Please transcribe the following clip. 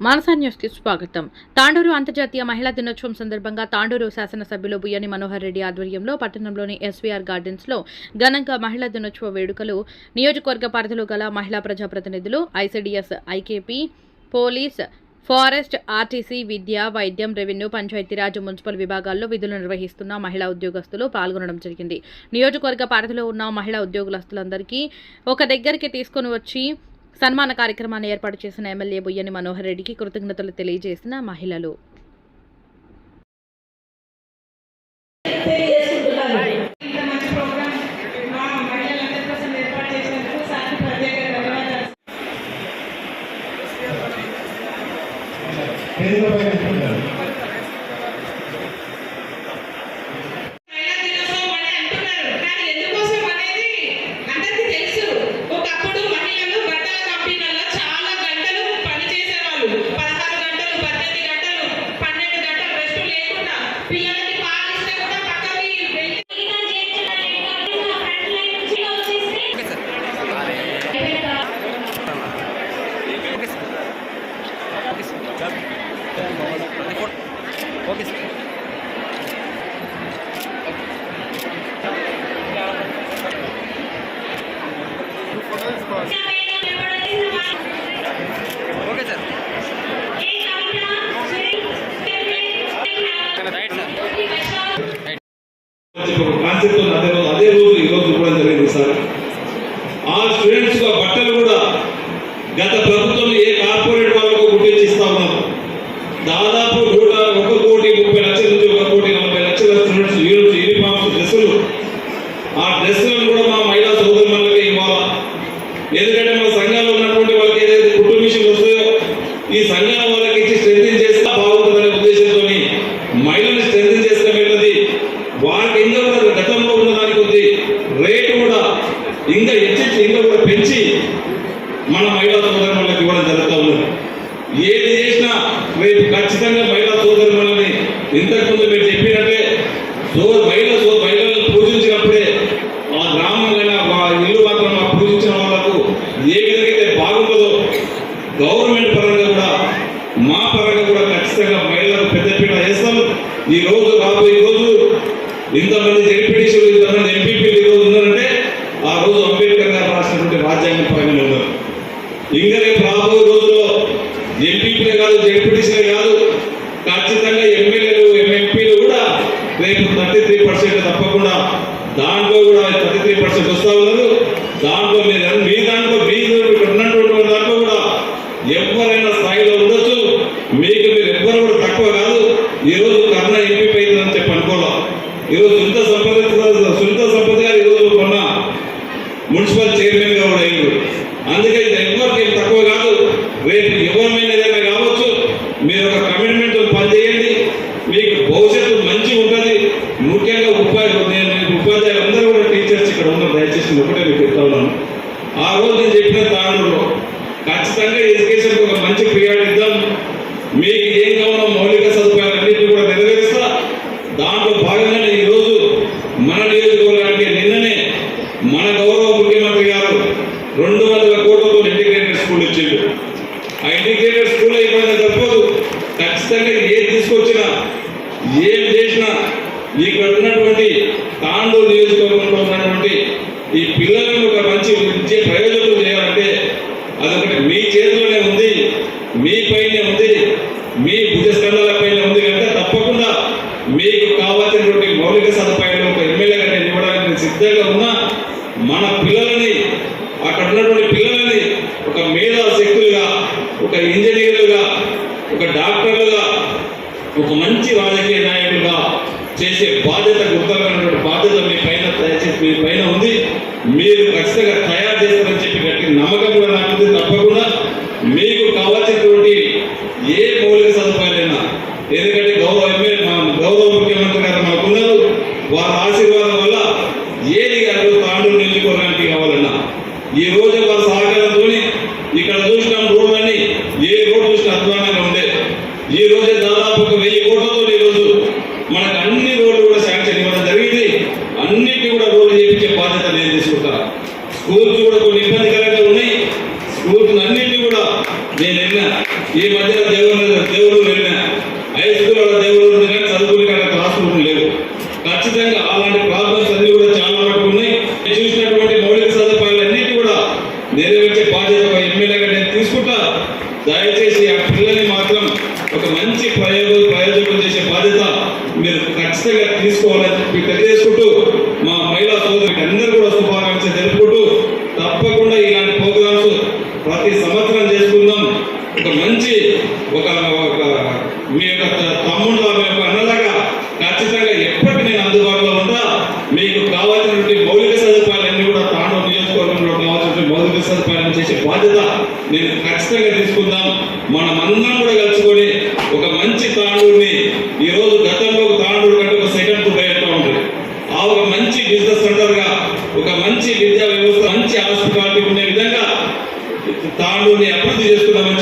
మానసా న్యూస్కి స్వాగతం. తాండూరు అంతర్జాతీయ మహిళా దినోత్సవం సందర్భంగా తాండూరు శాసనసభ్యులు బుయ్యని మనోహర్ రెడ్డి ఆధ్వర్యంలో పట్టణంలోని ఎస్వీఆర్ గార్డెన్స్లో ఘనంగా మహిళా దినోత్సవ వేడుకలు నియోజకవర్గ పరిధిలో గల మహిళా ప్రజాప్రతినిధులు ICDS IKP police forest RTC విద్య వైద్యం రెవెన్యూ పంచాయతీరాజ్ మున్సిపల్ విభాగాల్లో విధులు నిర్వహిస్తున్న మహిళా ఉద్యోగస్తులు పాల్గొనడం జరిగింది. నియోజకవర్గ పరిధిలో ఉన్న మహిళా ఉద్యోగస్తులందరికీ ఒక దగ్గరికి తీసుకొని వచ్చి సన్మాన కార్యక్రమాన్ని ఏర్పాటు చేసిన ఎమ్మెల్యే బుయ్యని మనోహర్ రెడ్డికి కృతజ్ఞతలు తెలియజేసిన మహిళలు తెలియజేసుకుంటున్నాను. చెప్తున్నా అదే రోజు అదే రోజు ఈరోజు కూడా జరిగింది సార్. ఆ స్టూడెంట్స్ బట్టలు కూడా గత ప్రభుత్వం ఏ కార్పొరేట్ వాళ్ళకు గుర్తించి ఇస్తా ఉన్నారు దాదాపు నూట ఒక కోటి ముప్పై లక్షల నుంచి ఒక కోటి నలభై లక్షల స్టూడెంట్స్ యూనిఫామ్స్ డ్రెస్సులు. ఆ డ్రెస్సులను కూడా మా మహిళా సోదరులకే ఇవ్వాలా? ఎందుకంటే మా సంఘాలు ఉన్నటువంటి వాళ్ళకి ఏదైతే కుటుంబ విషయం వస్తాయో ఈ సంఘాల వాళ్ళకి ఇచ్చి స్ట్రెంగ్ చేస్తే బాగుంటుందనే ఉద్దేశంతో మహిళల్ని స్ట్రెంగ్ చేస్తే వెళ్ళది వారికి ఇంకా ఇంకా ఎత్తి ఇంకా కూడా పెంచి మన మహిళా సోదరులకు ఇవ్వడం జరుగుతూ ఉంది ఏది చేసినా రేపు ఖచ్చితంగా మహిళా సోదరులని ఇంతకుముందు మీరు చెప్పినట్టే సో మహిళ సో మహిళలను పూజించినప్పుడే ఆ గ్రామం అయినా ఆ ఇల్లు మాత్రం ఆ పూజించిన వాళ్ళకు ఏ విధంగా అయితే బాగుంటుందో గవర్నమెంట్ పరంగా కూడా మా పరంగా కూడా ఖచ్చితంగా మహిళలకు పెద్దపీట వేస్తాం ఈ రోజు రాబోయే ఈ రోజు ఇంతమంది జడ్పీటీసీలు ఇంతమంది ఎంపీపీలు ఈ రోజు ఉన్నారంటే ఆ రోజు అంబేద్కర్ గారు రాసినటువంటి రాజ్యాంగం పరంగా ఉన్నారు ఇంకా రేపు రాబోయే రోజుల్లో ఎంపీపీలే కాదు జడ్పీటీసీలే కాదు ఖచ్చితంగా ఎమ్మెల్యేలు ఎంపీలు కూడా రేపు థర్టీ త్రీ పర్సెంట్ తప్పకుండా దాంట్లో కూడా థర్టీ త్రీ పర్సెంట్ వస్తా ఉన్నారు దాంట్లో మీరు మీ దాంట్లో మీ ఇక్కడ ఉన్నటువంటి దాంట్లో కూడా ఎవరైనా స్థాయిలో ఉండొచ్చు. మీకు మీరు ఎవ్వరు కూడా తక్కువ కాదు. ఈ రోజు కర్ణ ఎంపీ పోయిందని చెప్పి అనుకోవాలి? ఈరోజు సునీత సంపద సునీత సంపద గారు ఈరోజు మొన్న మున్సిపల్ చైర్మన్గా కూడా అయ్యారు అందుకే ఇది ఎవరికి ఏం తక్కువ కాదు రేపు ఎవరిమైనా ఏదైనా కావచ్చు మీరు ఒక కమిట్మెంట్ పనిచేయండి మీకు భవిష్యత్తు మంచి ఉంటుంది ముఖ్యంగా ఉపాధ్యాయులు నేను మీకు ఉపాధ్యాయులు అందరూ కూడా టీచర్స్ ఇక్కడ ఉన్న దయచేసి ఒకటే నేను చెప్తా ఉన్నాను. ఆ రోజు నేను చెప్పిన దానిలో ఖచ్చితంగా ఎడ్యుకేషన్కి ఒక మంచి ప్రియారిటీ ఇద్దాం. మీకు ఏం కావాలో మౌలిక సదుపాయాలన్నింటినీ కూడా నెరవేరుస్తా. దాంట్లో భాగంగానే ఈరోజు మన నియోజకవర్గానికి నిన్ననే మన గౌరవ ముఖ్యమంత్రి గారు రెండు వందల కోట్లతో ఇంటిగ్రేటెడ్ స్కూల్ ఇచ్చిండు. ఆ ఇంటిగ్రేటెడ్ స్కూల్ అయిపోయిన తప్పదు. ఖచ్చితంగా ఏది తీసుకొచ్చినా ఏం చేసినా నీకు ఉన్నటువంటి తాండూరు నియోజకవర్గంలో ఉన్నటువంటి ఈ పిల్లలను ఒక మంచి విద్య ప్రయోజనం చేయాలంటే అదొకటి మీ చేతిలోనే ఉంది మీ పైనే ఉంది మీ భుజస్కంధాల పైన ఉంది కనుక తప్పకుండా మీకు కావాల్సినటువంటి మౌలిక సదుపాయాలు ఒక ఎమ్మెల్యే కంటే ఇవ్వడానికి సిద్ధంగా ఉన్నా. మన పిల్లలని అక్కడ ఉన్నటువంటి పిల్లలని ఒక మేధా శక్తులుగా ఒక ఇంజనీర్లుగా ఒక డాక్టర్లుగా ఒక మంచి రాజకీయ నాయకుడు చేసే బాధ్యత గుర్తమైనటువంటి బాధ్యత మీ పైన దయచేసి మీ పైన ఉంది. మీరు ఖచ్చితంగా తయారు చేస్తారని చెప్పి గట్టి నమ్మకం కూడా నాకు ఉంది. తప్పకుండా మీకు కావాల్సినటువంటి ఏ మౌలిక సదుపాయాలైనా ఎందుకంటే గౌరవ ఎమ్మెల్యే గౌరవ ముఖ్యమంత్రి గారు మనకున్నారు వారి ఆశీర్వాదం వల్ల ఏది గారు తాండూరు నియోజకవర్గానికి కావాలన్నా ఈ రోజు వారి సహకారంతో ఇక్కడ చూసినాం రోడ్లన్నీ ఏ రోడ్ చూసినా అధ్వానంగా ఉండే ఈ రోజే దాదాపు ఒక వెయ్యి కోట్లతో ఈ రోజు మనకు అన్ని రోడ్లు కూడా శాంక్షన్ ఇవ్వడం జరిగింది అన్నిటిని చేయించే బాధ్యత నేను తీసుకుంటా స్కూల్స్ కూడా కొన్ని ఇబ్బందికరంగా ఉన్నాయి. స్కూల్స్ అన్నింటినీ కూడా నేను వెళ్ళిన ఈ మధ్యన దేవుడు దేవుడు వెళ్ళిన హై స్కూల్ దేవుడు ఉంది కానీ చదువుకునే కాడ క్లాస్ రూమ్ లేవు. ఖచ్చితంగా అలాంటి ప్రాబ్లమ్స్ అన్ని కూడా చాలా మటుకు ఉన్నాయి. చూసినటువంటి మౌలిక సదుపాయాలు అన్నిటి కూడా నెరవేర్చే బాధ్యత ఎమ్మెల్యేగా నేను తీసుకుంటా. దయచేసి ఆ పిల్లల్ని మాత్రం ఒక మంచి ప్రయోగం ప్రయోజనం చేసే బాధ్యత మీరు ఖచ్చితంగా తీసుకోవాలని చెప్పి తెలియజేసుకుంటూ మా మహిళా సోదరికి అందరూ కూడా శుభాకాంక్షలు తెలుపుకుంటూ తప్పకుండా ఇలాంటి ప్రోగ్రామ్స్ ప్రతి సంవత్సరం చేసుకుందాం. ఒక మంచి ఒక ఒక మీ యొక్క తమ్ముడుగా మీ యొక్క అన్నలాగా ఖచ్చితంగా ఎప్పటికీ నేను అందుబాటులో ఉంటా. మీకు కావాల్సినటువంటి మౌలిక సదుపాయాలన్నీ కూడా తాండవ నియోజకవర్గంలో కావాల్సినటువంటి మౌలిక సదుపాయాలను చేసే బాధ్యత నేను ఖచ్చితంగా తీసుకుందాం. మనం మనందరం కూడా కలుసుకొని ఒక మంచి తాండూరుని ఈరోజు గతంలో ఒక తాండూరు కంటే ఒక సెకండ్ దుబాయ్ ఎట్లా ఉంటుంది. ఆ ఒక మంచి బిజినెస్ సెంటర్గా ఒక మంచి విద్యా వ్యవస్థ మంచి హాస్పిటాలిటీ ఉండే విధంగా తాండూరుని అభివృద్ధి చేసుకుందామని